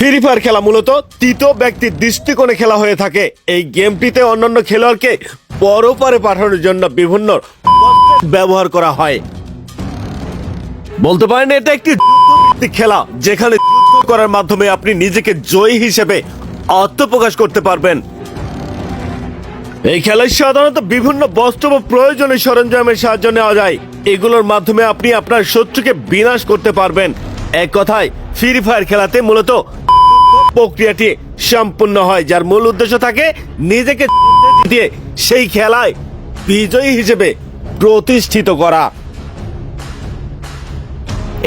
Free fire খেলা মূলত তৃতীয় ব্যক্তির দৃষ্টিকোণে খেলা হয়ে থাকে। এই গেমটিতে অন্যান্য খেলোয়াড়কে পরপারে পাঠানোর জন্য বিভিন্ন ব্যবহার করা হয়। বলতে পারেন, এটা একটি খেলা, যেখানে করার মাধ্যমে আপনি নিজেকে জয়ী হিসেবে আত্মপ্রকাশ করতে পারবেন। এই খেলায় সাধারণত বিভিন্ন বস্তু ও প্রয়োজনীয় সরঞ্জামের সাহায্য নেওয়া যায়। এগুলোর মাধ্যমে আপনি আপনার শত্রুকে বিনাশ করতে পারবেন। এক কথায় ফ্রি ফায়ার খেলাতে মূলত প্রক্রিয়াটি সম্পূর্ণ হয়, যার মূল উদ্দেশ্য থাকে নিজেকে দিয়ে সেই খেলায় বিজয়ী হিসেবে প্রতিষ্ঠিত করা।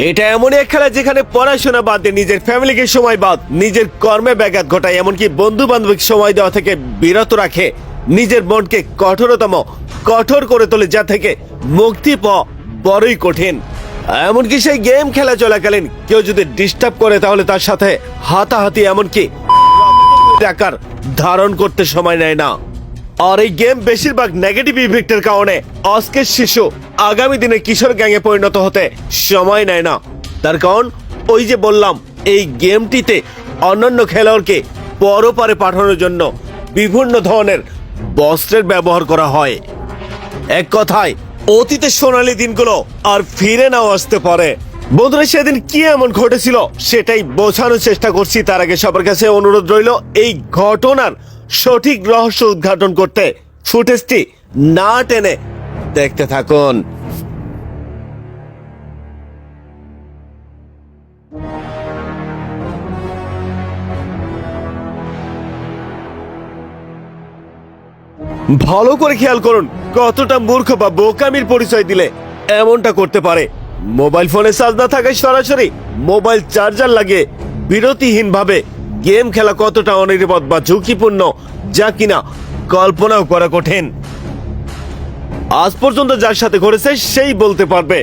এটা এমনই এক খেলা যেখানে পড়াশোনা বাদ দিয়ে নিজের ফ্যামিলিকে সময় বাদ, নিজের কর্মে ব্যাঘাত ঘটায়, এমনকি বন্ধু বান্ধবকে সময় দেওয়া থেকে বিরত রাখে, নিজের মনকে কঠোরতম, কঠোর করে তোলে যা থেকে মুক্তি পাওয়া বড়ই কঠিন। এমনকি সেই গেম খেলা চলাকালীন কেউ যদি ডিস্টার্ব করে তাহলে তার সাথে হাতাহাতি এমনকি আকার ধারণ করতে সময় নেয় না। আর এই গেম বেশিরভাগ নেগেটিভ ইফেক্টের কারণে আজকের শিশু আগামী দিনে কিশোর গ্যাংয়ে পরিণত হতে সময় নেয় না। তার কারণ, ওই যে বললাম, এই গেমটিতে অন্যান্য খেলোয়াড়কে পরপারে পাঠানোর জন্য বিভিন্ন ধরনের বস্ত্রের ব্যবহার করা হয়। এক কথায় অতীতে সোনালী দিনগুলো আর ফিরে নাও আসতে পারে। বন্ধুরা, সেদিন কি এমন ঘটেছিল সেটাই বোঝানোর চেষ্টা করছি। তার আগে সবার কাছে অনুরোধ রইল, এই ঘটনার সঠিক রহস্য উদ্ঘাটন করতে ফুটেজটি না টেনে দেখতে থাকুন। ভালো করে খেয়াল করুন কতটা মূর্খ বা বোকামির পরিচয় দিলে এমনটা করতে পারে। মোবাইল ফোনে চার্জ না থাকায় সরাসরি মোবাইল চার্জার লাগিয়ে বিরতিহীন ভাবে গেম খেলা কতটা অনিরাপদ বা ঝুঁকিপূর্ণ, যা কিনা কল্পনাও করা কঠিন। আজ পর্যন্ত যার সাথে ঘটেছে সেই বলতে পারবে।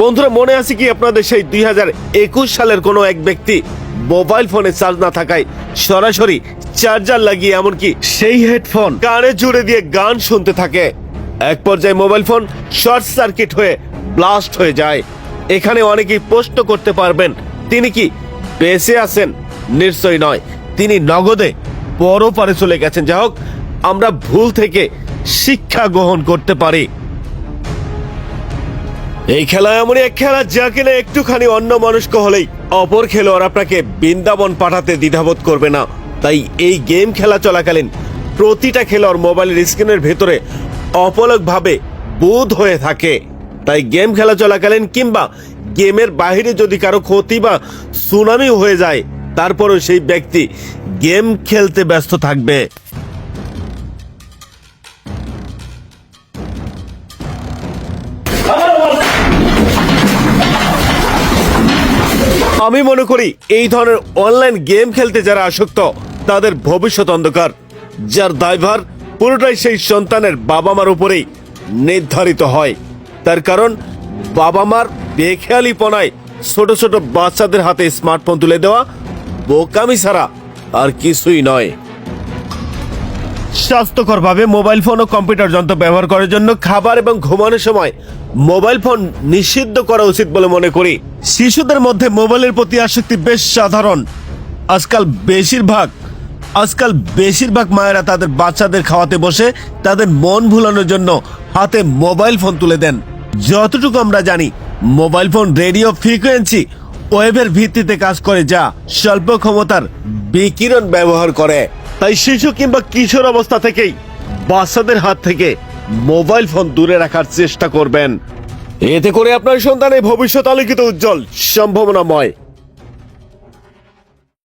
বন্ধুরা, মনে আছে কি আপনাদের সেই দুই হাজার একুশ সালের কোনো এক ব্যক্তি মোবাইল ফোনে চার্জ না থাকায় সরাসরি চার্জার লাগিয়ে এমনকি সেই হেডফোন। কানে জুড়ে দিয়ে গান শুনতে থাকে। এক পর্যায়ে মোবাইল ফোন শর্ট সার্কিট হয়ে ব্লাস্ট হয়ে যায়। এখানে অনেকেই প্রশ্ন করতে পারবেন তিনি কি বেঁচে আছেন? নিশ্চয়ই নয়। তিনি নগদে বড় পারে চলে গেছেন। যাই হোক আমরা ভুল থেকে শিক্ষা গ্রহণ করতে পারি। এই খেলা এমনই এক খেলা যা কিনা একটুখানি অন্য মনস্ক হলেই অপর খেলোয়াড় আপনাকে বৃন্দাবন পাঠাতে দ্বিধাবোধ করবে না। তাই এই গেম খেলা চলাকালীন প্রতিটা খেলোয়াড় মোবাইলের স্ক্রিনের ভেতরে অপলকভাবে বোধ হয়ে থাকে। তাই গেম খেলা চলাকালীন কিংবা গেমের বাইরে যদি কারও ক্ষতি বা সুনামি হয়ে যায়, তারপরও সেই ব্যক্তি গেম খেলতে ব্যস্ত থাকবে। আমি মনে করি এই ধরনের অনলাইন গেম খেলতে যারা আসক্ত, তাদের ভবিষ্যৎ অন্ধকার। যার দায়ভার পুরোটাই সেই সন্তানের বাবা মার উপরেই নির্ধারিত হয়। তার কারণ বাবা মার বেখেয়ালিপনায় ছোট ছোট বাচ্চাদের হাতে স্মার্টফোন তুলে দেওয়া বোকামি ছাড়া আর কিছুই নয়। স্বাস্থ্যকরভাবে মোবাইল ফোন ও কম্পিউটার যন্ত্র ব্যবহার করার জন্য খাবার এবং ঘুমানোর সময় মোবাইল ফোন নিষিদ্ধ করা উচিত বলে মনে করি। শিশুদের মধ্যে মোবাইলের প্রতি আসক্তি বেশ সাধারণ। আজকাল বেশিরভাগ আজকাল বেশিরভাগ মায়েরা তাদের বাচ্চাদের খাওয়াতে বসে তাদের মন ভুলানোর জন্য হাতে মোবাইল ফোন তুলে দেন। যতটুকু আমরা জানি, মোবাইল ফোন রেডিও ফ্রিকোয়েন্সি ওয়েভের ভিত্তিতে কাজ করে যা স্বল্প ক্ষমতার বিকিরণ ব্যবহার করে। তাই শিশু কিংবা কিশোর অবস্থা থেকেই বাচ্চাদের হাত থেকে মোবাইল ফোন দূরে রাখার চেষ্টা করবেন। এতে করে আপনার সন্তানের ভবিষ্যৎ আলোকিত উজ্জ্বল, সম্ভাবনাময়